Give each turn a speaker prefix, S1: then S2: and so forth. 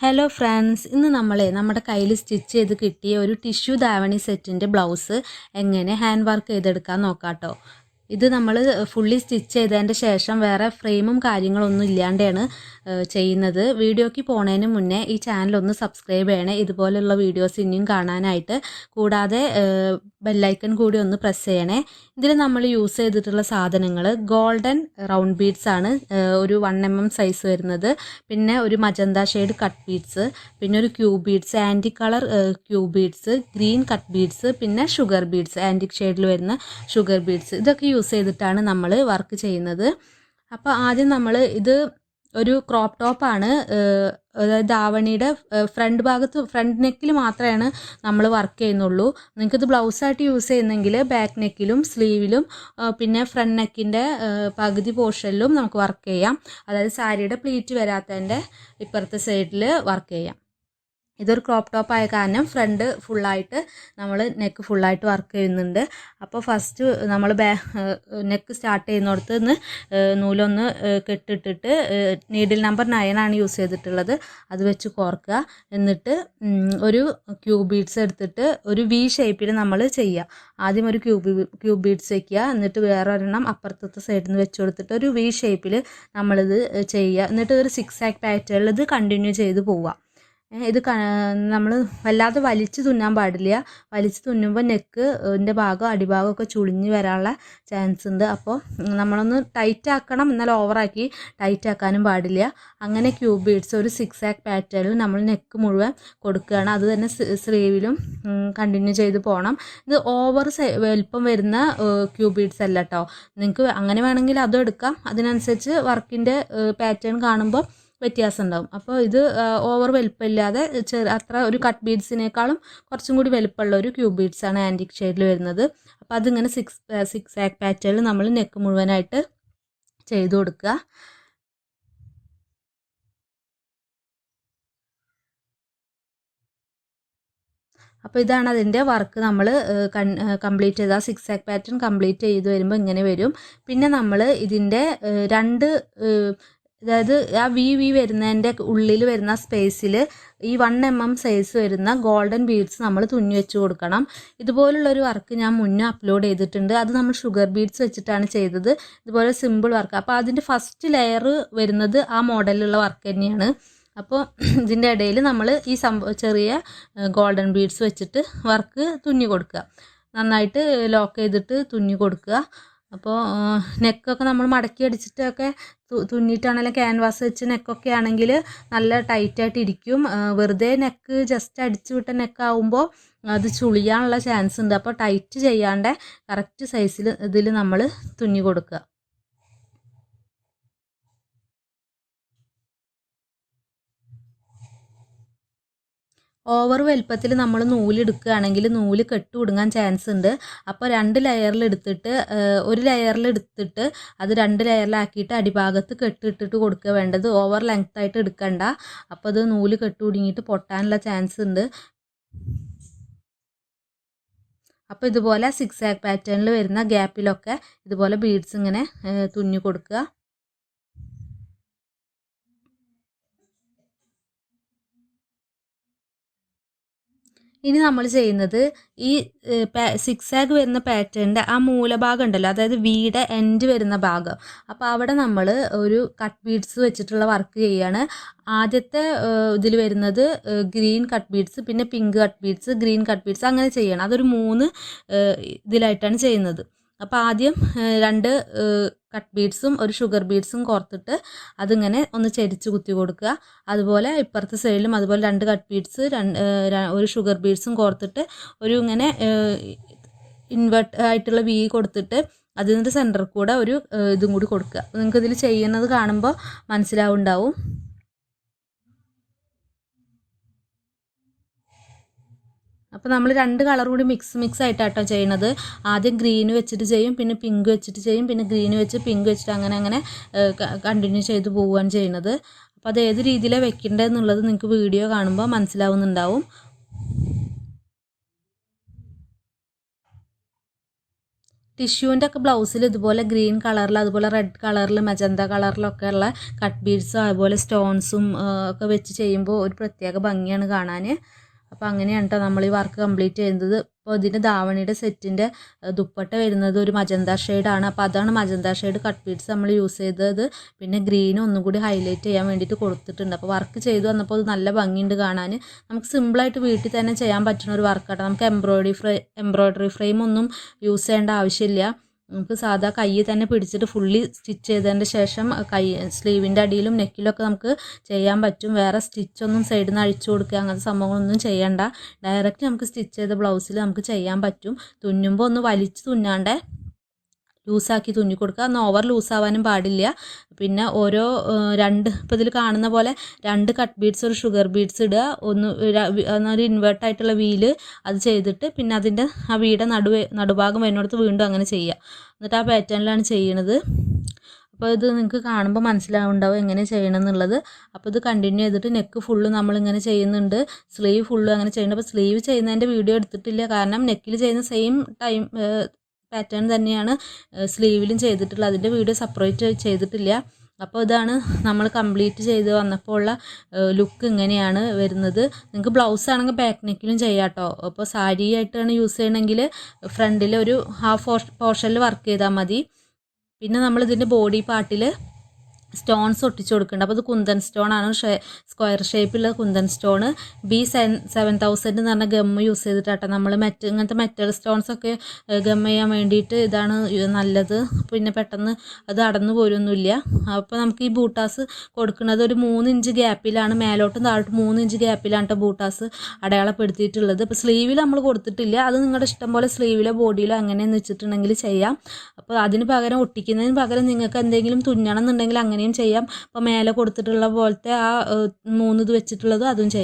S1: Hello friends ഇന്ന് നമ്മളെ നമ്മുടെ കയ്യിൽ സ്റ്റിച്ച് ചെയ്ത് കിട്ടിയ ഒരു ടിഷ്യൂ ദാവണി സെറ്റിന്റെ ബ്ലൗസ് എങ്ങനെ ഹാൻഡ് വർക്ക് ചെയ്തെടുക്കാൻ നോക്കാട്ടോ. ഇത് നമ്മൾ ഫുള്ളി സ്റ്റിച്ച് ചെയ്തതിന്റെ ശേഷം വേറെ ഫ്രെയിമും കാര്യങ്ങളൊന്നും ഇല്ലാണ്ടാണ് ചെയ്യുന്നത്. വീഡിയോയ്ക്ക് പോണതിന് മുന്നേ ഈ ചാനൽ ഒന്ന് സബ്സ്ക്രൈബ് ചെയ്യണേ. ഇതുപോലുള്ള വീഡിയോസ് ഇനിയും കാണാനായിട്ട്. കൂടാതെ ബെല്ലൈക്കൺ കൂടി ഒന്ന് പ്രസ് ചെയ്യണേ. ഇതിൽ നമ്മൾ യൂസ് ചെയ്തിട്ടുള്ള സാധനങ്ങൾ ഗോൾഡൻ റൗണ്ട് ബീഡ്സ് ആണ് ഒരു വൺ എം എം സൈസ് വരുന്നത്. പിന്നെ ഒരു മജന്ത ഷെയ്ഡ് കട്ട് ബീഡ്സ് പിന്നെ ഒരു cube beads anti colour cube beads green cut beads പിന്നെ ഷുഗർ ബീഡ്സ് ആന്റിക് ഷെയ്ഡിൽ വരുന്ന ഷുഗർ ബീഡ്സ് ഇതൊക്കെ യൂസ് ചെയ്തിട്ടാണ് നമ്മൾ വർക്ക് ചെയ്യുന്നത്. അപ്പോൾ ആദ്യം നമ്മൾ ഇത് ഒരു ക്രോപ്പ് ടോപ്പാണ് അതായത് ദാവണിയുടെ ഫ്രണ്ട് ഭാഗത്ത് ഫ്രണ്ട് നെക്കിൽ മാത്രമാണ് നമ്മൾ വർക്ക് ചെയ്യുന്നുള്ളൂ. നിങ്ങൾക്കിത് ബ്ലൗസായിട്ട് യൂസ് ചെയ്യുന്നെങ്കിൽ ബാക്ക് നെക്കിലും സ്ലീവിലും പിന്നെ ഫ്രണ്ട് നെക്കിന്റെ പകുതി പോർഷനിലും നമുക്ക് വർക്ക് ചെയ്യാം. അതായത് സാരിയുടെ പ്ലീറ്റ് വരാത്തതിന്റെ ഇപ്പുറത്തെ സൈഡിൽ വർക്ക് ചെയ്യാം. ഇതൊരു ക്രോപ്പ് ടോപ്പ് ആയ കാരണം ഫ്രണ്ട് ഫുള്ളായിട്ട് നമ്മൾ നെക്ക് ഫുള്ളായിട്ട് വർക്ക് ചെയ്യുന്നുണ്ട്. അപ്പോൾ ഫസ്റ്റ് നമ്മൾ ബാ നെക്ക് സ്റ്റാർട്ട് ചെയ്യുന്നിടത്ത് നിന്ന് നൂലൊന്ന് കെട്ടിട്ടിട്ട് നീഡിൽ നമ്പർ നയൻ ആണ് യൂസ് ചെയ്തിട്ടുള്ളത്. അത് വെച്ച് കോർക്കുക. എന്നിട്ട് ഒരു ക്യൂബ് ബീഡ്സ് എടുത്തിട്ട് ഒരു വി ഷേപ്പിൽ നമ്മൾ ചെയ്യുക. ആദ്യം ഒരു ക്യൂബ് ക്യൂബ് ബീഡ്സ് വയ്ക്കുക എന്നിട്ട് വേറെ ഒരെണ്ണം അപ്പുറത്തത്തെ സൈഡിൽ നിന്ന് വെച്ച് കൊടുത്തിട്ട് ഒരു വി ഷേപ്പിൽ നമ്മളിത് ചെയ്യുക. എന്നിട്ട് ഒരു സിക്സ് ആക്ക് പാറ്റേണിൽ ഇത് കണ്ടിന്യൂ ചെയ്ത് പോവുക. ഇത് നമ്മൾ വല്ലാതെ വലിച്ചു തുന്നാൻ പാടില്ല. വലിച്ചു തുന്നുമ്പോൾ നെക്ക് ന്റെ ഭാഗം അടിഭാഗമൊക്കെ ചുളിഞ്ഞ് വരാനുള്ള ചാൻസ് ഉണ്ട്. അപ്പോൾ നമ്മളൊന്ന് ടൈറ്റ് ആക്കണം എന്നാൽ ഓവറാക്കി ടൈറ്റ് ആക്കാനും പാടില്ല. അങ്ങനെ ക്യൂബ് ബീഡ്സ് ഒരു സിക്സ് ആക്ക് പാറ്റേണിൽ നമ്മൾ നെക്ക് മുഴുവൻ കൊടുക്കുകയാണ്. അത് തന്നെ സ്ലീവിലും കണ്ടിന്യൂ ചെയ്ത് പോകണം ഇത് ഓവർ വലിപ്പം വരുന്ന ക്യൂബ് ബീഡ്സ് അല്ല കേട്ടോ നിങ്ങൾക്ക് അങ്ങനെ വേണമെങ്കിൽ അതും എടുക്കാം. അതിനനുസരിച്ച് വർക്കിന്റെ പാറ്റേൺ കാണുമ്പോൾ വ്യത്യാസം ഉണ്ടാവും അപ്പോൾ ഇത് ഓവർ വലുപ്പമില്ലാതെ ചെറു അത്ര ഒരു കട്ട് ബീഡ്സിനേക്കാളും കുറച്ചും കൂടി വലുപ്പമുള്ള ഒരു ക്യൂബ് ബീഡ്സ് ആണ് ആന്റിക് ഷെയ്ഡിൽ വരുന്നത്. അപ്പോൾ അതിങ്ങനെ സിക്സ് സിക്സ് ആക്ക് പാറ്റേണിൽ നമ്മൾ നെക്ക് മുഴുവനായിട്ട് ചെയ്തു കൊടുക്കുക. അപ്പോൾ ഇതാണ് അതിന്റെ വർക്ക് നമ്മൾ കംപ്ലീറ്റ് ചെയ്ത സിക്സ് ആക്ക് പാറ്റേൺ കംപ്ലീറ്റ് ചെയ്ത് വരുമ്പോൾ ഇങ്ങനെ വരും. പിന്നെ നമ്മൾ ഇതിന്റെ രണ്ട് അതായത് ആ വി വി വരുന്നതിന്റെ ഉള്ളിൽ വരുന്ന സ്പേസിൽ ഈ വൺ എം എം സൈസ് വരുന്ന ഗോൾഡൻ ബീഡ്സ് നമ്മൾ തുന്നി വെച്ച് കൊടുക്കണം. ഇതുപോലുള്ളൊരു വർക്ക് ഞാൻ മുന്നേ അപ്ലോഡ് ചെയ്തിട്ടുണ്ട്. അത് നമ്മൾ ഷുഗർ ബീഡ്സ് വെച്ചിട്ടാണ് ചെയ്തത്. ഇതുപോലെ സിമ്പിൾ വർക്ക് അപ്പോൾ അതിന്റെ ഫസ്റ്റ് ലെയർ വരുന്നത് ആ മോഡലിലുള്ള വർക്ക് തന്നെയാണ്. അപ്പോൾ ഇതിന്റെ ഇടയിൽ നമ്മൾ ഈ സംഭവം ചെറിയ ഗോൾഡൻ ബീഡ്സ് വെച്ചിട്ട് വർക്ക് തുന്നി കൊടുക്കുക. നന്നായിട്ട് ലോക്ക് ചെയ്തിട്ട് തുന്നി കൊടുക്കുക. അപ്പോൾ നെക്കൊക്കെ നമ്മൾ മടക്കി അടിച്ചിട്ടൊക്കെ തുന്നിയിട്ടാണെങ്കിലും ക്യാൻവാസ് വെച്ച് നെക്കൊക്കെ ആണെങ്കിൽ നല്ല ടൈറ്റായിട്ട് ഇരിക്കും. വെറുതെ നെക്ക് ജസ്റ്റ് അടിച്ചു വിട്ട നെക്കാവുമ്പോൾ അത് ചുളിയാനുള്ള ചാൻസ് ഉണ്ട്. അപ്പോൾ ടൈറ്റ് ചെയ്യാണ്ട് കറക്റ്റ് സൈസിൽ ഇതിൽ നമ്മൾ തുന്നി കൊടുക്കുക. ഓവർ വലുപ്പത്തിൽ നമ്മൾ നൂലെടുക്കുകയാണെങ്കിൽ നൂൽ കെട്ട് കുടുങ്ങാൻ ചാൻസ് ഉണ്ട്. അപ്പോൾ രണ്ട് ലെയറിൽ എടുത്തിട്ട് ഒരു ലെയറിൽ എടുത്തിട്ട് അത് രണ്ട് ലെയറിലാക്കിയിട്ട് അടിഭാഗത്ത് കെട്ടിട്ടിട്ട് കൊടുക്കുക വേണ്ടത്. ഓവർ ലെങ്ത് ആയിട്ട് എടുക്കണ്ട. അപ്പോൾ അത് നൂൽ കെട്ട് കുടുങ്ങിയിട്ട് പൊട്ടാനുള്ള ചാൻസ് ഉണ്ട്. അപ്പോൾ ഇതുപോലെ സിക്സ് ആക്ക് പാറ്റേണിൽ വരുന്ന ഗ്യാപ്പിലൊക്കെ ഇതുപോലെ ബീഡ്സ് ഇങ്ങനെ തുന്നി കൊടുക്കുക. ഇനി നമ്മൾ ചെയ്യുന്നത് ഈ സിക്സ് ആഗ് വരുന്ന പാറ്റേണിന്റെ ആ മൂലഭാഗം ഉണ്ടല്ലോ അതായത് വീടെ എൻഡ് വരുന്ന ഭാഗം. അപ്പോൾ അവിടെ നമ്മൾ ഒരു കട്ട് ബീഡ്സ് വെച്ചിട്ടുള്ള വർക്ക് ചെയ്യുകയാണ് ആദ്യത്തെ ഇതിൽ വരുന്നത് ഗ്രീൻ കട്ട് ബീഡ്സ് പിന്നെ pink cut beads green cut beads അങ്ങനെ ചെയ്യണം. അതൊരു മൂന്ന് ഇതിലായിട്ടാണ് ചെയ്യുന്നത്. അപ്പോൾ ആദ്യം രണ്ട് കട്ട് ബീഡ്സും ഒരു ഷുഗർ ബീഡ്സും കോർത്തിട്ട് അതിങ്ങനെ ഒന്ന് ചരിച്ച് കുത്തി കൊടുക്കുക. അതുപോലെ ഇപ്പുറത്തെ സൈഡിലും അതുപോലെ രണ്ട് കട്ട് ബീഡ്സ് ഒരു ഷുഗർ ബീഡ്സും കോർത്തിട്ട് ഒരു ഇങ്ങനെ ഇൻവെർട്ട് ആയിട്ടുള്ള വി കൊടുത്തിട്ട് അതിന്റെ സെന്ററിൽ കൂടെ ഒരു ഇതും കൂടി കൊടുക്കുക. നിങ്ങൾക്ക് ഇതിൽ ചെയ്യുന്നത് കാണുമ്പോൾ മനസ്സിലാവുണ്ടാവും. അപ്പോൾ നമ്മൾ രണ്ട് കളർ കൂടി മിക്സ് മിക്സ് ആയിട്ടാട്ടോ ചെയ്യണത്. ആദ്യം ഗ്രീൻ വെച്ചിട്ട് ചെയ്യും പിന്നെ പിങ്ക് വെച്ചിട്ട് ചെയ്യും പിന്നെ ഗ്രീൻ വെച്ച് പിങ്ക് വെച്ചിട്ട് അങ്ങനെ അങ്ങനെ കണ്ടിന്യൂ ചെയ്ത് പോവുകയാണ് ചെയ്യുന്നത് അപ്പോൾ അത് ഏത് രീതിയിലാണ് വെക്കേണ്ടതെന്നുള്ളത് നിങ്ങൾക്ക് വീഡിയോ കാണുമ്പോൾ മനസ്സിലാവുന്നുണ്ടാവും. ടിഷ്യൂവിന്റെ ഒക്കെ ബ്ലൗസിൽ ഇതുപോലെ ഗ്രീൻ കളറിൽ അതുപോലെ റെഡ് കളറിൽ മജന്ത കളറിലൊക്കെ ഉള്ള കട്ട് ബീഡ്സും അതുപോലെ സ്റ്റോൺസും ഒക്കെ വെച്ച് ചെയ്യുമ്പോൾ ഒരു പ്രത്യേക ഭംഗിയാണ് കാണാൻ അപ്പോൾ അങ്ങനെയാണ് കേട്ടോ നമ്മൾ ഈ വർക്ക് കംപ്ലീറ്റ് ചെയ്യുന്നത്. അപ്പോൾ ഇതിന്റെ ധാവണിയുടെ സെറ്റിന്റെ ദുപ്പട്ട വരുന്നത് ഒരു മജന്ത ഷെയ്ഡാണ് അപ്പോൾ അതാണ് മജന്ത ഷെയ്ഡ് കട്ട് ബീഡ്സ് നമ്മൾ യൂസ് ചെയ്തത്. പിന്നെ ഗ്രീൻ ഒന്നും കൂടി ഹൈലൈറ്റ് ചെയ്യാൻ വേണ്ടിയിട്ട് കൊടുത്തിട്ടുണ്ട്. അപ്പോൾ വർക്ക് ചെയ്തു വന്നപ്പോൾ അത് നല്ല ഭംഗിയുണ്ട് കാണാൻ നമുക്ക് സിമ്പിളായിട്ട് വീട്ടിൽ തന്നെ ചെയ്യാൻ പറ്റുന്ന ഒരു വർക്കാണ് നമുക്ക് എംബ്രോയിഡറി ഫ്രേ എംബ്രോയിഡറി ഫ്രെയിം ഒന്നും യൂസ് ചെയ്യേണ്ട ആവശ്യമില്ല. നമുക്ക് സാധാ കൈ തന്നെ പിടിച്ചിട്ട് ഫുള്ളി സ്റ്റിച്ച് ചെയ്തതിന്റെ ശേഷം കൈ സ്ലീവിന്റെ അടിയിലും നെക്കിലൊക്കെ നമുക്ക് ചെയ്യാൻ പറ്റും. വേറെ സ്റ്റിച്ചൊന്നും സൈഡിൽ നിന്ന് അഴിച്ചു കൊടുക്കുക അങ്ങനത്തെ സംഭവങ്ങളൊന്നും ചെയ്യണ്ട. ഡയറക്റ്റ് നമുക്ക് സ്റ്റിച്ച് ചെയ്ത ബ്ലൗസിൽ നമുക്ക് ചെയ്യാൻ പറ്റും. തുന്നുമ്പോൾ ഒന്ന് വലിച്ച് തുന്നാണ്ടേ. ലൂസാക്കി തുന്നി കൊടുക്കുക. ഒന്ന് ഓവർ ലൂസാവാനും പാടില്ല. പിന്നെ ഓരോ രണ്ട് ഇപ്പോൾ ഇതിൽ കാണുന്ന പോലെ രണ്ട് കട്ട് ബീഡ്സ് ഒരു ഷുഗർ ബീഡ്സ് ഇടുക. ഒന്ന് ഒരു ഇൻവേർട്ട് ആയിട്ടുള്ള വീൽ അത് ചെയ്തിട്ട് പിന്നെ അതിന്റെ ആ വീടെ നടുവേ നടുഭാഗം വരുന്നിടത്ത് വീണ്ടും അങ്ങനെ ചെയ്യുക. എന്നിട്ട് ആ പാറ്റേണിലാണ് ചെയ്യണത്. അപ്പോൾ ഇത് നിങ്ങൾക്ക് കാണുമ്പോൾ മനസ്സിലാവുണ്ടാവും എങ്ങനെ ചെയ്യണം എന്നുള്ളത് അപ്പോൾ ഇത് കണ്ടിന്യൂ ചെയ്തിട്ട് നെക്ക് ഫുള്ള് നമ്മളിങ്ങനെ ചെയ്യുന്നുണ്ട്. സ്ലീവ് ഫുള്ള് അങ്ങനെ ചെയ്യുന്നുണ്ട്. അപ്പോൾ സ്ലീവ് ചെയ്യുന്നതിന്റെ വീഡിയോ എടുത്തിട്ടില്ല. കാരണം നെക്കിൽ ചെയ്യുന്ന സെയിം ടൈം പാറ്റേൺ തന്നെയാണ് സ്ലീവിലും ചെയ്തിട്ടുള്ളത്. അതിന്റെ വീഡിയോ സെപ്പറേറ്റ് ചെയ്തിട്ടില്ല. അപ്പോൾ ഇതാണ് നമ്മൾ കംപ്ലീറ്റ് ചെയ്ത് വന്നപ്പോൾ ഉള്ള ലുക്ക് ഇങ്ങനെയാണ് വരുന്നത്. നിങ്ങൾക്ക് ബ്ലൗസ് ആണെങ്കിൽ ബാക്ക് നെക്കിലും ചെയ്യാം കേട്ടോ. അപ്പോൾ സാരി ആയിട്ടാണ് യൂസ് ചെയ്യണമെങ്കിൽ ഫ്രണ്ടിൽ ഒരു ഹാഫ് പോർഷനിൽ വർക്ക് ചെയ്താൽ മതി. പിന്നെ നമ്മൾ ഇതിന്റെ ബോഡി പാർട്ടിൽ സ്റ്റോൺസ് ഒട്ടിച്ചു കൊടുക്കുന്നുണ്ട്. അപ്പോൾ ഇത് കുന്തൻ സ്റ്റോൺ ആണ്. സ്ക്വയർ ഷേപ്പിലുള്ള kundan stone. B seven seven thousand എന്ന് പറഞ്ഞ ഗമ്മ് യൂസ് ചെയ്തിട്ടാട്ടോ നമ്മൾ മെറ്റൽ ഇങ്ങനത്തെ മെറ്റൽ സ്റ്റോൺസ് ഒക്കെ ഗമ്മ ചെയ്യാൻ വേണ്ടിയിട്ട് ഇതാണ് നല്ലത്. പിന്നെ പെട്ടെന്ന് അത് അടന്നു പോരൊന്നുമില്ല അപ്പോൾ നമുക്ക് ഈ ബൂട്ടാസ് കൊടുക്കുന്നത് ഒരു മൂന്ന് ഇഞ്ച് ഗ്യാപ്പിലാണ്. മേലോട്ടും താഴോട്ടും മൂന്ന് ഇഞ്ച് ഗ്യാപ്പിലാണ് കേട്ടോ ബൂട്ടാസ് അടയാളപ്പെടുത്തിയിട്ടുള്ളത്. ഇപ്പോൾ സ്ലീവിൽ നമ്മൾ കൊടുത്തിട്ടില്ല. അത് നിങ്ങളുടെ ഇഷ്ടം പോലെ സ്ലീവിലോ ബോഡിയിലോ അങ്ങനെയെന്ന് വെച്ചിട്ടുണ്ടെങ്കിൽ ചെയ്യാം. അപ്പോൾ അതിന് പകരം ഒട്ടിക്കുന്നതിന് പകരം നിങ്ങൾക്ക് എന്തെങ്കിലും തുന്നണം എന്നുണ്ടെങ്കിൽ അങ്ങനെയും ചെയ്യാം. അപ്പോൾ മേലെ കൊടുത്തിട്ടുള്ള പോലത്തെ ആ മൂന്നിത് വെച്ചിട്ടുള്ളത് അതും ചെയ്യാം.